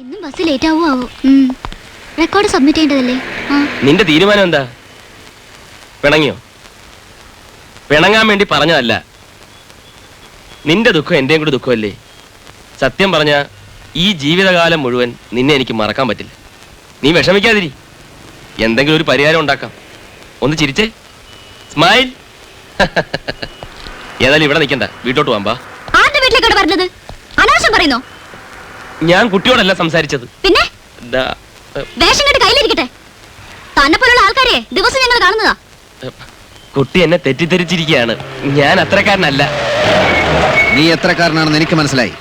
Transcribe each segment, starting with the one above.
ഇന്നും bus late ആവോ ആവോ റെക്കോർഡ് സബ്മിറ്റ് ചെയ്യേണ്ടതല്ലേ? നിന്റെ തീരുമാനം എന്താ? പിണങ്ങിയോ? പിണങ്ങാൻ വേണ്ടി പറഞ്ഞതല്ല. നിന്റെ ദുഃഖം എന്റെയും കൂടി ദുഃഖമല്ലേ? സത്യം പറഞ്ഞ ഈ ജീവിതകാലം മുഴുവൻ നിന്നെ എനിക്ക് മറക്കാൻ പറ്റില്ല. നീ വിഷമിക്കാതിരി. എന്തെങ്കിലും ഒരു പരിഹാരം ഉണ്ടാക്കാം. ഒന്ന് ചിരിച്ചേ. സ്മൈൽ ഏതായാലും ഇവിടെ നിൽക്കണ്ട. വീട്ടോട്ട് പോകാം ബാ ആരുടെ വീട്ടിലേക്കാണ് പറഞ്ഞത്? അനാവശ്യം പറയുന്നോ? ഞാൻ കുട്ടിയോടല്ല സംസാരിച്ചത്. പിന്നെ? ദാ, ഏ, വേഷം കെട്ട് കയ്യിലിരിക്കട്ടെ. തന്നെ പോലുള്ള ആൾക്കാരെ ദിവസം ഞങ്ങൾ കാണുന്നതാ. ഏ, കുട്ടി എന്നെ തെറ്റിദ്ധരിച്ചിരിക്കുകയാണ്. ഞാൻ അത്രക്കാരനല്ല. നീ എത്രക്കാരനാണെന്ന് എനിക്ക് മനസ്സിലായി.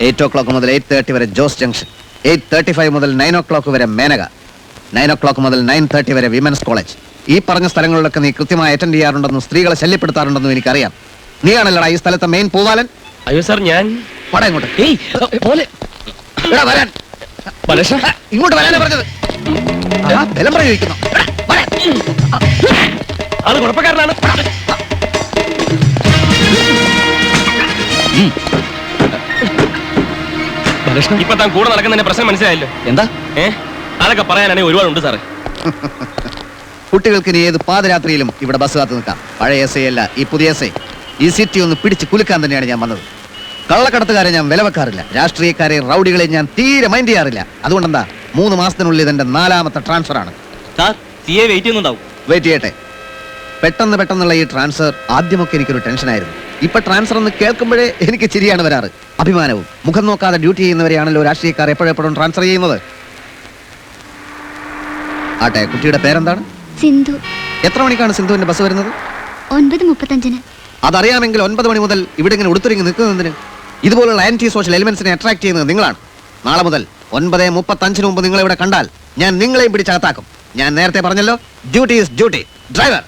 എയ്റ്റ് ഓ ക്ലോക്ക് മുതൽ എയ്റ്റ് തേർട്ടി വരെ Jose junction. Eight thirty five മുതൽ നയൻ ഓ ക്ലോക്ക് വരെ മേനക. നയൻ ഓ ക്ലോക്ക് മുതൽ നയൻ തേർട്ടി വരെ വിമൻസ് കോളേജ്. ഈ പറഞ്ഞ സ്ഥലങ്ങളിലൊക്കെ നീ കൃത്യമായി അറ്റൻഡ് ചെയ്യാറുണ്ടെന്നും സ്ത്രീകളെ ശല്യപ്പെടുത്താറുണ്ടെന്നും എനിക്കറിയാം. നീയാണല്ലടാ ഈ സ്ഥലത്തെ മെയിൻ പൂവാലൻ? അയ്യോ സാർ ഞാൻ പട ഇങ്ങോട്ട്. ഏയ് പോലെ എടാ, വരാൻ. പലശ ഇങ്ങോട്ട് വരാനാ പറഞ്ഞത്. ആ, ബലം പ്രയോഗിക്കുന്നു എടാ, വരാൻ. ആൾ കുഴപ്പക്കാരനാണ്. ഇപ്പൊ താൻ കൂടെ നടക്കുന്നതിന്റെ പ്രശ്നം മനസ്സിലായല്ലോ. എന്താ? ഏ അതൊക്കെ പറയാനാണെങ്കിൽ ഒരുപാടുണ്ട് സാറേ. കുട്ടികൾക്ക് ഇനി ഏത് പാതിരാത്രിയിലും ഇവിടെ ബസ് കാത്ത് നിൽക്കാം. പഴയ എസ് ഐ അല്ല ഈ പുതിയ എസ് ഐ ഈ സിറ്റി ഒന്ന് പിടിച്ച് കുലുക്കാൻ തന്നെയാണ് ഞാൻ വന്നത്. കള്ളക്കടത്തുകാരെ ഞാൻ വില വെക്കാറില്ല രാഷ്ട്രീയക്കാരെ റൗഡികളെ ഞാൻ തീരെ മൈൻഡ് ചെയ്യാറില്ല. അതുകൊണ്ടെന്താ? മൂന്ന് മാസത്തിനുള്ളിൽ ഇതെന്റെ നാലാമത്തെ ട്രാൻസ്ഫർ ആണ്. സാർ സി എ വെയിറ്റ് ചെയ്യുന്നുണ്ടാവും. വെയിറ്റ് ചെയ്യട്ടെ. പെട്ടെന്ന് പെട്ടെന്നുള്ള ഈ ട്രാൻസ്ഫർ ആദ്യമൊക്കെ എനിക്കൊരു ടെൻഷനായിരുന്നു ഇപ്പൊ ട്രാൻസ്ഫർ എന്ന് കേൾക്കുമ്പോഴേ എനിക്ക് ചിരിയാണ് വരാറ്. അഭിമാനവും. മുഖം നോക്കാതെ ഡ്യൂട്ടി ചെയ്യുന്നവരെയാണല്ലോ രാഷ്ട്രീയക്കാർ എപ്പോഴെപ്പോഴും ട്രാൻസ്ഫർ ചെയ്യുന്നത്. ആട്ടെ കുട്ടിയുടെ പേരെന്താണ്? സിന്ധു. എത്ര മണിക്കാണ് സിന്ധുവിന്റെ ബസ് വരുന്നത്? ഒൻപത് മുപ്പത്തഞ്ചിന്. അതറിയാമെങ്കിൽ ഒൻപത് മണി മുതൽ ഇവിടെ ഇങ്ങനെ ഉടുത്തിരിങ്ങി നിൽക്കുന്നതിന് ഇതുപോലുള്ള ആന്റി സോഷ്യൽ എലിമെന്റ്സിനെ അട്രാക്ട് ചെയ്യുന്നത് നിങ്ങളാണ്. നാളെ മുതൽ ഒൻപത് മുപ്പത്തഞ്ചിന് മുമ്പ് നിങ്ങളെ ഇവിടെ കണ്ടാൽ ഞാൻ നിങ്ങളെയും പിടിച്ചകത്താക്കും ഞാൻ നേരത്തെ പറഞ്ഞല്ലോ ഡ്യൂട്ടി ഇസ് ഡ്യൂട്ടി ഡ്രൈവർ